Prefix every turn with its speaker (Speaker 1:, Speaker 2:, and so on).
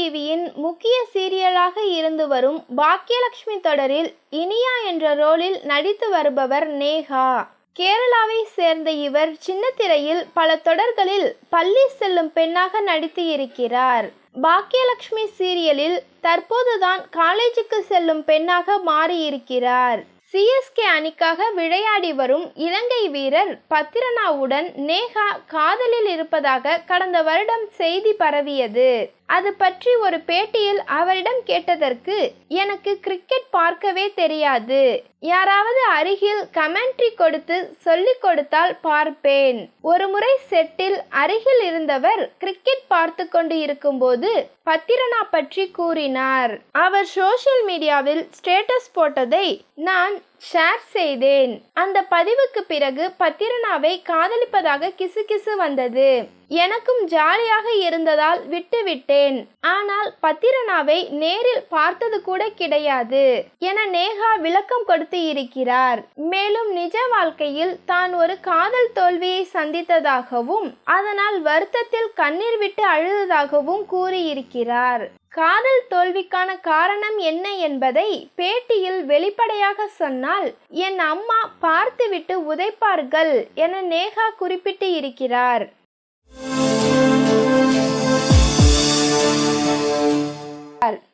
Speaker 1: டிவியின் முக்கிய சீரியலாக இருந்து வரும் பாக்கியலட்சுமி தொடரில் இனியா என்ற ரோலில் நடித்து வருபவர் நேஹா கேரளாவை சேர்ந்த இவர் சின்னத்திரையில் பல தொடர்களில் பள்ளி செல்லும் பெண்ணாக நடித்து இருக்கிறார். பாக்கியலட்சுமி சீரியலில் தற்போதுதான் காலேஜுக்கு செல்லும் பெண்ணாக மாறியிருக்கிறார். சிஎஸ்கே அணிக்காக விளையாடி வரும் இலங்கை வீரர் பத்திரனாவுடன் நேஹா காதலில் இருப்பதாக கடந்த வருடம் செய்தி பரவியது. அது பற்றி ஒரு பேட்டியில் அவரிடம் கேட்டதற்கு எனக்கு கிரிக்கெட் பார்க்கவே தெரியாது. யாராவது அருகில் கமெண்ட்ரி கொடுத்து சொல்லிக் கொடுத்தால் பார்ப்பேன். ஒரு முறை செட்டில் அருகில் இருந்தவர் கிரிக்கெட் பார்த்து கொண்டு இருக்கும்போது பத்திரனா பற்றி கூறினார். அவர் சோஷியல் மீடியாவில் ஸ்டேட்டஸ் போட்டதை நான் ஷேர் செய்தேன். அந்த பதிவுக்கு பிறகு பத்திரனாவை காதலிப்பதாக கிசுகிசு வந்தது. எனக்கும் ஜாலியாக இருந்ததால் விட்டுவிட்டேன். ஆனால் பத்திரனாவை நேரில் பார்த்தது கூட கிடையாது. என நேஹா விளக்கம் கொடுத்து இருக்கிறார். மேலும் நிஜ வாழ்க்கையில் தான் ஒரு காதல் தோல்வியை சந்தித்ததாகவும் அதனால் வருத்தத்தில் கண்ணீர் விட்டு அழுததாகவும் கூறியிருக்கிறார். காதல் தோல்விக்கான காரணம் என்ன என்பதை பேட்டியில் வெளிப்படையாக சொன்னால் என் அம்மா பார்த்துவிட்டு உதைப்பார்கள் என நேஹா குறிப்பிட்டு இருக்கிறார்.